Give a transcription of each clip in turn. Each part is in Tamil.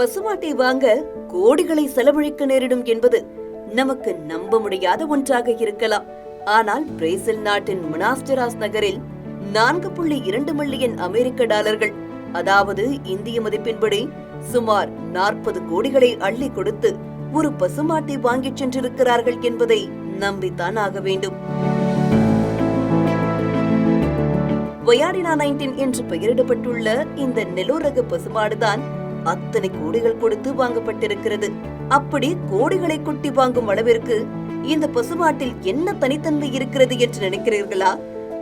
பசுமாட்டை வாங்க கோடிகளை செலவழிக்க நேரிடும் என்பது நமக்கு நம்ப முடியாத ஒன்றாக இருக்கலாம். ஆனால் பிரேசில் நாட்டின் முனாஸ்டராஸ் நகரில் நான்கு புள்ளி இரண்டு மில்லியன் அமெரிக்க டாலர்கள் அதாவது இந்திய மதிப்பின்படி சுமார் நாற்பது கோடிகளை அள்ளி கொடுத்து ஒரு பசுமாட்டை வாங்கிச் சென்றிருக்கிறார்கள் என்பதை நம்பித்தான் ஆக வேண்டும். வயாடினா நைன்டீன் என்று பெயரிடப்பட்டுள்ள இந்த நெலோரக பசுமாடுதான் அத்தனை கோடிகள் கொடுத்து வாங்கப்பட்டிருக்கிறது. அப்படி கோடிகளை கொட்டி வாங்கும் அளவிற்கு இந்த பசுமாட்டில் என்ன தனித்தன்மை இருக்கிறது என்று நினைக்கிறீர்களா?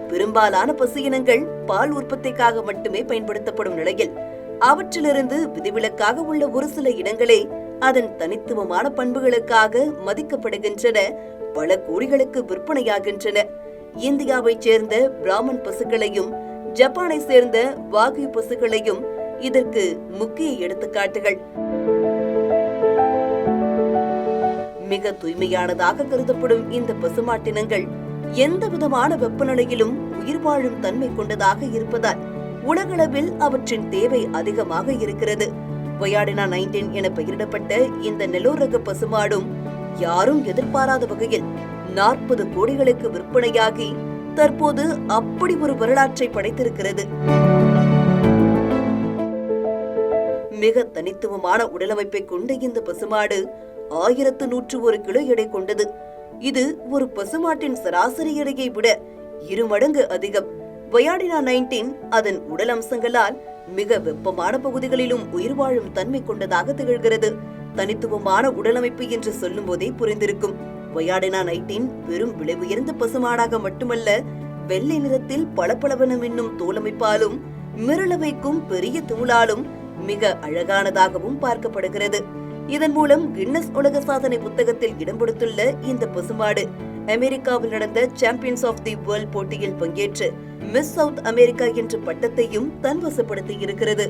பெரும்பாலான பசு இனங்கள் பால் உற்பத்திக்காக மட்டுமே பயன்படுத்தப்படும் நிலையில் அவற்றிலிருந்து விதிவிலக்காக உள்ள ஒரு சில இனங்களே அதன் தனித்துவமான பண்புகளுக்காக மதிக்கப்படுகின்றன பல கோடிகளுக்கு விற்பனையாகின்றன. இந்தியாவைச் சேர்ந்த பிராமன் பசுக்களையும் ஜப்பானை சேர்ந்த வாகு பசுக்களையும் இதற்கு முக்கிய எடுத்துக்காட்டுகள். மிக தூய்மையானதாக கருதப்படும் இந்த பசுமாட்டினங்கள் எந்த விதமான வெப்பநிலையிலும் உயிர் வாழும் தன்மை கொண்டதாக இருப்பதால் உலகளவில் அவற்றின் தேவை அதிகமாக இருக்கிறது. வயாடினா நைன்டீன் என பெயரிடப்பட்ட இந்த நெலோரக பசுமாடும் யாரும் எதிர்பாராத வகையில் நாற்பது கோடிகளுக்கு விற்பனையாகி தற்போது அப்படி ஒரு வரலாற்றை படைத்திருக்கிறது. மிக தனித்துவமான உடலமைப்பை கொண்ட இந்த பசுமாடு ஆயிரத்து நூற்று ஒரு கிலோ எடை கொண்டது. இது ஒரு பசுமாட்டின் சராசரி எடையை விட இரு மடங்கு அதிகம். வயாடினா நைன்டீன் அதன் உடல் அம்சங்களால் மிக வெப்பமான பகுதிகளிலும் உயிர் வாழும் தன்மை கொண்டதாக திகழ்கிறது. தனித்துவமான உடலமைப்பு என்று சொல்லும் போதே புரிந்திருக்கும். வயாடினா நைன்டீன் வெறும் விலை உயர்ந்த பசுமாடாக மட்டுமல்ல வெள்ளை நிறத்தில் பளபளவனம் என்னும் தோலமைப்பாலும் மிரள வைக்கும் பெரிய தூளாலும் மிக அழகானதாகவும் பார்க்கப்படுகிறது. இதன் மூலம் கின்னஸ் உலக சாதனை புத்தகத்தில் இடம் கொடுத்துள்ள இந்த பசுமாடு அமெரிக்காவில் நடந்த சாம்பியன்ஸ் ஆஃப் தி வேர்ல்ட் போட்டியில் பங்கேற்று மிஸ் சவுத் அமெரிக்கா என்ற பட்டத்தையும் தன்வசப்படுத்தி இருக்கிறது